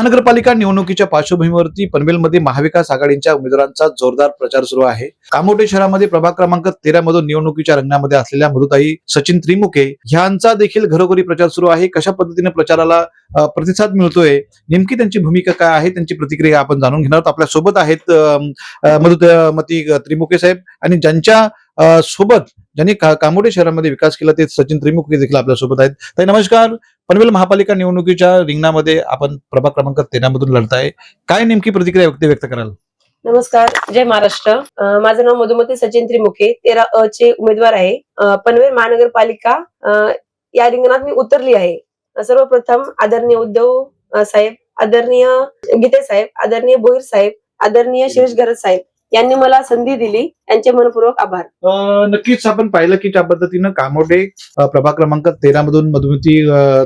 महानगरपालिका निवडणुकीच्या पार्श्वभूमीवरती पनवेलमध्ये महाविकास आघाडीच्या उमेदवारांचा जोरदार प्रचार सुरू आहे. कामोटे शहरामध्ये प्रभाग क्रमांक तेरा मधून निवडणुकीच्या रंगणामध्ये असलेल्या मधुताई सचिन त्रिमुखे ह्यांचा देखील घरोघरी प्रचार सुरू आहे. कशा पद्धतीने प्रचाराला प्रतिसाद मिळतोय नेमकी त्यांची भूमिका काय आहे त्यांची प्रतिक्रिया आपण जाणून घेणार आहोत. आपल्यासोबत आहेत मधुमती त्रिमुखे साहेब आणि ज्यांच्या सोबत ज्यांनी का- कामोडे शहरामध्ये विकास केला ते सचिन त्रिमुखे देखील आपल्यासोबत आहेत. ताई नमस्कार. पनवेल महापालिका निवडणुकीच्या रिंगणामध्ये आपण प्रभाग क्रमांक तेनामधून लढताय. काय नेमकी प्रतिक्रिया व्यक्त व्यक्त कराल? नमस्कार. जय महाराष्ट्र. माझं नाव मधुमती सचिन त्रिमुखे. तेरा अ चे उमेदवार आहे. पनवेल महानगरपालिका या रिंगणात मी उतरली आहे. सर्वप्रथम आदरणीय उद्धव साहेब आदरणीय गीते साहेब आदरणीय बोईर साहेब आदरणीय शिरीष गरज साहेब यांनी मला संधी दिली. यांचे मनपूर्वक आभार. नक्कीच आपण पाहिलं की त्या पद्धतीनं कामोडे प्रभाग क्रमांक तेरा मधून मधुमती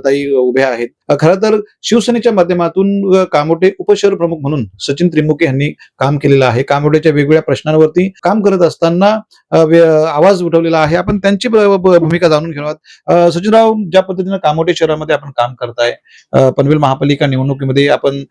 ताई उभ्या आहेत. खरं तर शिवसेनेच्या माध्यमातून कामोटे उपशहर प्रमुख म्हणून सचिन त्रिमुखे यांनी काम केलेलं आहे. कामोडेच्या वेगवेगळ्या प्रश्नांवरती काम करत असताना आवाज उठवलेला आहे. आपण त्यांची भूमिका जाणून घेऊयात अ, सचिनराव ज्या पद्धतीनं कामोटे शहरामध्ये आपण काम करताय पनवेल महापालिका निवडणुकीमध्ये आपण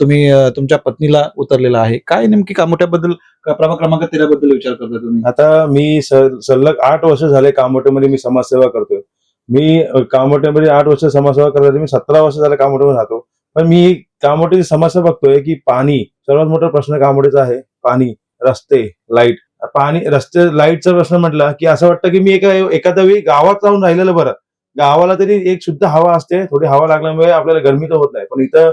तुम्ही तुमच्या पत्नीला उतरलेला आहे. काय नेमकी कामोट्याबद्दल प्रभाग क्रमांक तेरा बद्दल विचार करता तुम्ही? आता मी सलग आठ वर्ष झाले कामोटेमध्ये मी समाजसेवा करतोय. मी अ, कामोटेमध्ये आठ वर्ष समाजसेवा करतो मी सतरा वर्ष झाले कामोटेमध्ये राहतो. पण मी कामोटेची समस्या बघतोय की पाणी सर्वात मोठा प्रश्न कामोटेचा आहे पाणी रस्ते लाइट. पाणी रस्ते लाईटचा प्रश्न म्हटला की असं वाटतं की मी एका एखाद्या वेळी गावात राहून राहिलेलं बरं. गावाला तरी एक शुद्ध हवा असते थोडी हवा लागल्यामुळे आपल्याला गरमी तर होत नाही. पण इथं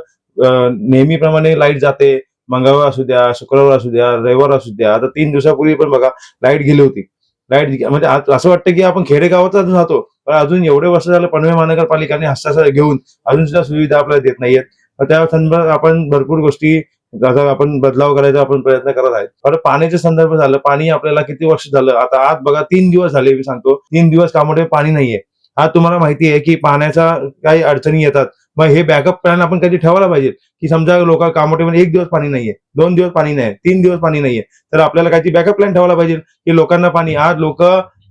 नेहमीप्रमाणे लाइट जाते मंगळवार असू द्या शुक्रवार असू द्या रविवार असू द्या आता तीन दिवसापूर्वी पण बघा लाइट गेली होती. लाइट म्हणजे असं वाटतं की आपण खेडेगावात अजून राहतो. पण अजून एवढे वर्ष झालं पनवे महानगरपालिकाने हस्ताक्षर घेऊन अजून सुद्धा सुविधा आपल्याला देत नाहीयेत. त्या संदर्भात आपण भरपूर गोष्टी आपण बदलाव करायचा आपण प्रयत्न करत आहेत. पण पाण्याच्या संदर्भ झालं पाणी आपल्याला किती वर्ष झालं? आता आज बघा तीन दिवस झाले मी सांगतो. तीन दिवस कामामुळे पाणी नाहीये. आज तुम्हाला माहिती आहे की पाण्याचा काही अडचणी येतात. मग हे बॅकअप प्लॅन आपण कधी ठेवायला पाहिजे? की समजा लोक कामोटीमध्ये एक दिवस पाणी नाहीये दोन दिवस पाणी नाही तीन दिवस पाणी नाहीये तर आपल्याला काहीतरी बॅकअप प्लॅन ठेवायला पाहिजे की लोकांना पाणी. आज लोक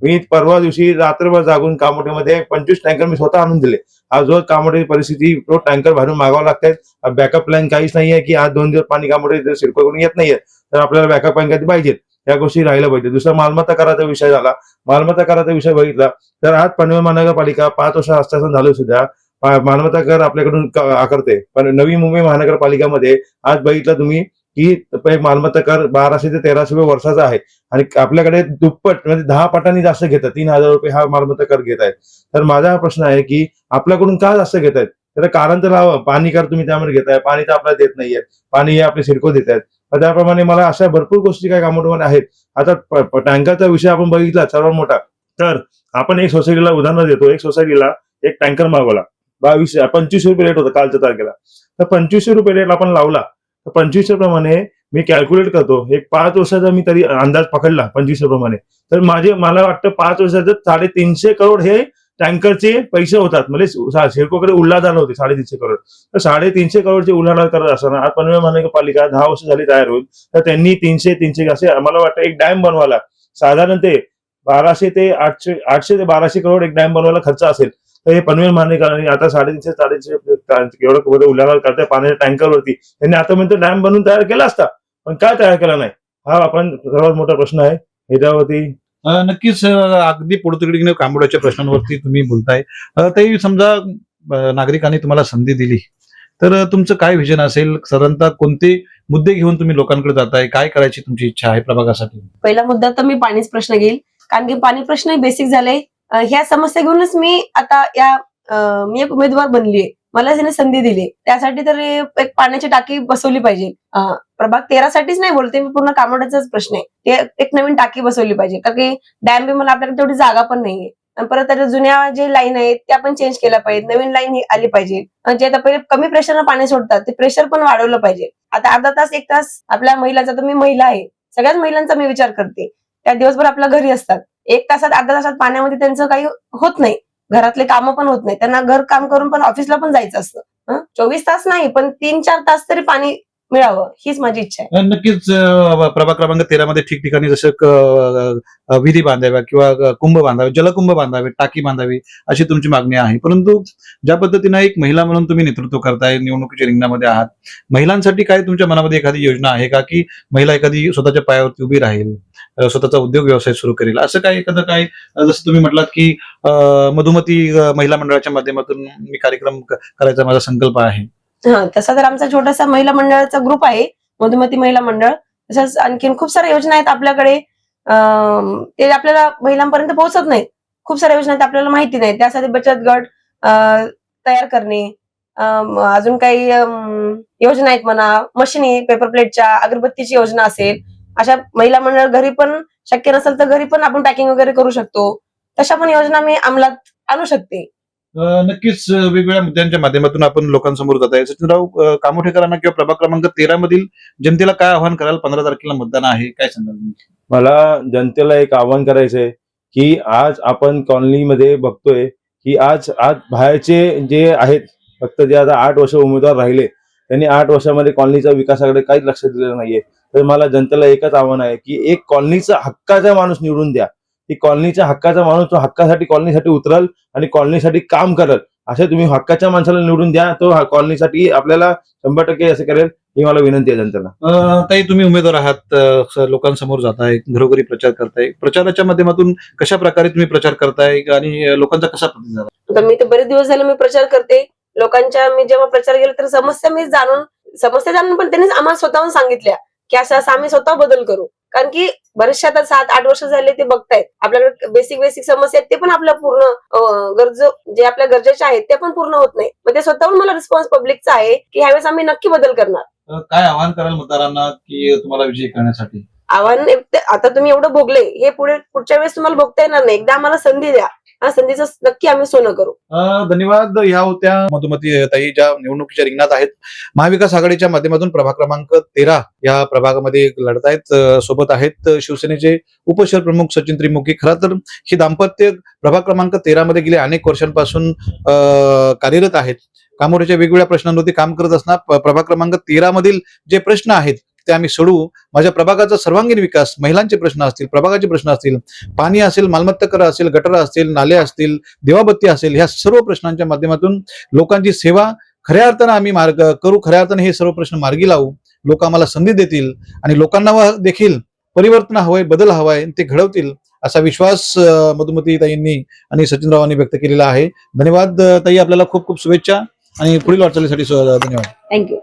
मी परवा दिवशी रात्रभर जागून कामोठेमध्ये पंचवीस टँकर मी स्वतः आणून दिले. आज रोज कामोठे परिस्थिती रोज टँकर भरून मागावं लागतात बॅकअप प्लॅन काहीच नाहीये की आज दोन दिवस पाणी कामोठे सिडको करून येत नाहीये. तर आपल्याला बॅकअप प्लॅन कधी पाहिजे? त्या गोष्टी राहिल्या पाहिजे. दुसरा मालमत्ता कराचा विषय झाला. मालमत्ता कराचा विषय बघितला. तर आज पनवेल महानगरपालिका पाच वर्ष आश्वासन झालं सुद्धा मानवता मालमत्ता कर आपल्याकडून आकारते. पण नवी मुंबई महानगरपालिकामध्ये आज बघितलं तुम्ही की मालमत्ता कर बाराशे ते तेराशे रुपये वर्षाचा आहे. आणि आपल्याकडे दुप्पट म्हणजे दहा पटांनी जास्त घेतात. तीन हजार रुपये हा मालमत्ता कर घेत आहेत. तर माझा हा प्रश्न आहे की आपल्याकडून का जास्त घेत आहेत? त्याला कारण तर लावा. पाणी कर तुम्ही त्यामध्ये घेताय पाणी तर आपल्याला देत नाहीये. पाणी हे आपले सिडको देत आहेत. तर त्याप्रमाणे मला अशा भरपूर गोष्टी काय कामोठवाने आहेत. आता टँकरचा विषय आपण बघितला. सर्वात मोठा. तर आपण एक सोसायटीला उदाहरण देतो. एक सोसायटीला एक टँकर मागवला. बावीस पंचवीसशे रुपये रेट होता कालच्या तारखेला. तर पंचवीसशे रुपये रेट आपण लावला. तर पंचवीसशे प्रमाणे मी कॅल्क्युलेट करतो. एक पाच वर्षाचा मी तरी अंदाज पकडला पंचवीसशे प्रमाणे. तर माझे मला वाटतं पाच वर्षाचं साडेतीनशे करोड हे टँकरचे पैसे होतात. म्हणजे सिडकोकडे उल्हा झाला होते साडेतीनशे करोड तर साडेतीनशे करोडचे उल्हाडा करत असताना आज पनवेल महानगरपालिका दहा वर्ष झाली तयार होईल. तर त्यांनी तीनशे तीनशे असे मला वाटतं एक डॅम बनवायला. साधारण ते बाराशे ते आठशे आठशे ते बाराशे करोड एक डॅम बनवायला खर्च असेल. तर हे पनवेल महानगर आता साडेतीनशे साडेतीनशे एवढं उल्हाड करताय पाण्याच्या टँकरवरती. त्यांनी आतापर्यंत डॅम बनवून तयार केला असता. पण काय तयार केला नाही? हा आपण सर्वात मोठा प्रश्न आहे. ह्याच्यावरती नक्कीच अगदी पुढे कांबोड्याच्या प्रश्नांवरती तुम्ही बोलताय. ताई समजा नागरिकांनी तुम्हाला संधी दिली. तर तुमचं काय विजन असेल? साधारणतः कोणते मुद्दे घेऊन तुम्ही लोकांकडे जाताय? काय करायची तुमची इच्छा आहे प्रभागासाठी? पहिला मुद्दा तर मी पाणीच प्रश्न घेईल. कारण की पाणी प्रश्न बेसिक झाले. ह्या समस्या घेऊनच मी आता या मी एक उमेदवार बनलीये. मला त्याने संधी दिली. त्यासाठी तर एक पाण्याची टाकी बसवली पाहिजे. प्रभाग तेरा साठीच नाही बोलते मी पूर्ण कामोड्याचाच प्रश्न आहे. ते एक नवीन टाकी बसवली पाहिजे. कारण की डॅम बी मला आपल्याकडे तेवढी जागा पण नाहीये. आणि परत त्याच्या जुन्या जे लाईन आहेत त्या पण चेंज केल्या पाहिजेत. नवीन लाईन आली पाहिजे. जे आता पहिले कमी प्रेशरनं पाणी सोडतात ते प्रेशर पण वाढवलं पाहिजे. आता अर्धा तास एक तास आपल्या महिलाचा तर मी महिला आहे. सगळ्याच महिलांचा मी विचार करते. त्या दिवसभर आपल्या घरी असतात. एक तासात अर्धा तासात पाण्यामध्ये त्यांचं काही होत नाही. घरातले कामं पण होत नाही. त्यांना घर काम करून पण ऑफिसला पण जायचं असतं. चोवीस तास नाही पण तीन चार तास तरी पाणी मिळावं. हीच माझी इच्छा आहे. नक्कीच अं, प्रभाग क्रमांक तेरा मध्ये ठिकठिकाणी जसं विधी बांधाव्या किंवा कुंभ बांधावे जलकुंभ बांधावे टाकी बांधावी अशी तुमची मागणी आहे. परंतु ज्या पद्धतीनं एक महिला म्हणून तुम्ही नेतृत्व करताय निवडणुकीच्या रिंगणामध्ये आहात महिलांसाठी काय तुमच्या मनामध्ये एखादी योजना आहे का? की महिला एखादी स्वतःच्या पायावरती उभी राहील? स्वतःचा उद्योग व्यवसाय सुरू करेल. असं काय एखादं काय जसं तुम्ही म्हटलात की मधुमती महिला मंडळाच्या माध्यमातून मी कार्यक्रम करायचा माझा संकल्प आहे. हा तसा तर आमचा छोटासा महिला मंडळाचा ग्रुप आहे मधुमती महिला मंडळ. तसंच आणखीन खूप साऱ्या योजना आहेत आपल्याकडे. ते आपल्याला महिलांपर्यंत पोहोचत नाहीत. खूप साऱ्या योजना आहेत आपल्याला माहिती नाही त्यासाठी बचत गट तयार करणे अजून काही योजना आहेत म्हणा. मशीनी पेपर प्लेटच्या अगरबत्तीची योजना असेल अशा महिला मंडळ घरी पण शक्य नसेल तर घरी पण आपण पॅकिंग वगैरे करू शकतो. तशा पण योजना मी अंमलात आणू शकते. नक्कीच वेगवेगळ्या मुद्द्यांच्या माध्यमातून आपण लोकांसमोर जात आहे. सचिनराव कामोठेकरांना किंवा प्रभाग क्रमांक तेरा मधील जनतेला काय आव्हान कराल? पंधरा तारखेला मतदान आहे. काय सांगाल? मला जनतेला एक आवाहन करायचंय की आज आपण कॉलनीमध्ये बघतोय की आज आज बाहेरचे जे आहेत फक्त जे आता आठ वर्ष उमेदवार राहिले त्यांनी आठ वर्षामध्ये कॉलनीच्या विकासाकडे काहीच लक्ष दिलेलं नाहीये. तर मला जनतेला एकच आव्हान आहे की एक कॉलनीचा हक्काचा माणूस निवडून द्या. की कॉलनीच्या हक्काचा माणूस तो हक्कासाठी कॉलनीसाठी उतरल आणि कॉलनीसाठी काम करल. असे तुम्ही हक्काच्या माणसाला निवडून द्या तो हा कॉलनीसाठी आपल्याला शंभर टक्के असं करेल ही मला विनंती आहे जनतेला. अ, ताई तुम्ही उमेदवार आहात लोकांसमोर जाताय घरोघरी प्रचार करताय. प्रचाराच्या माध्यमातून कशा प्रकारे तुम्ही प्रचार करताय आणि लोकांचा कसा प्रतिसाद? आता मी तर बरेच दिवस झाले मी प्रचार करते. लोकांच्या मी जेव्हा प्रचार केला तर समस्या मी जाणून समस्या जाणून पण त्यांनीच आम्हाला स्वतःहून सांगितल्या की असं असं आम्ही स्वतः बदल करू. कारण की बरेचशा आता सात आठ वर्ष झाले ते बघतायत. आपल्याकडे बेसिक बेसिक समस्या आहेत ते पण आपल्या पूर्ण गरज जे आपल्या गरजेच्या आहेत ते पण पूर्ण होत नाही. मग ते स्वतःहून मला रिस्पॉन्स पब्लिकचा आहे की ह्यावेळेस आम्ही नक्की बदल करणार. काय आव्हान कराल मतदारांना की तुम्हाला विजयी करण्यासाठी? आव्हान आता तुम्ही एवढं भोगले हे पुढे पुढच्या वेळेस तुम्हाला भोगता येणार नाही. एकदा आम्हाला संधी द्या. हा संधीचं नक्की आम्ही सोनं करू. धन्यवाद. ह्या होत्या मधुमती ताई ज्या निवडणुकीच्या रिंगणात आहेत. महाविकास आघाडीच्या माध्यमातून प्रभाग क्रमांक तेरा या प्रभागामध्ये लढत आहेत सोबत आहेत शिवसेनेचे उपशहर प्रमुख सचिन त्रिमुखी. खरं तर हे दाम्पत्य प्रभाग क्रमांक तेरा मध्ये गेले अनेक वर्षांपासून कार्यरत आहेत. कामोड्याच्या वेगवेगळ्या प्रश्नांवरती काम करत असणार प्रभाग क्रमांक तेरा मधील जे प्रश्न आहेत ते आम्ही सोडवू माझ्या प्रभागाचा सर्वांगीण विकास महिलांचे प्रश्न असतील प्रभागाचे प्रश्न असतील पाणी असेल मालमत्ता कर असेल गटर असतील नाले असतील देवाबत्ती असेल ह्या सर्व प्रश्नांच्या माध्यमातून लोकांची सेवा खऱ्या अर्थानं आम्ही मार्ग करू खऱ्या अर्थानं हे सर्व प्रश्न मार्गी लावू. लोक आम्हाला संधी देतील आणि लोकांना देखील परिवर्तन हवंय बदल हवाय ते घडवतील असा विश्वास मधुमती ताईंनी आणि सचिनरावांनी व्यक्त केलेला आहे. धन्यवाद ताई आपल्याला खूप खूप शुभेच्छा आणि पुढील वाटचालीसाठी धन्यवाद. थँक्यू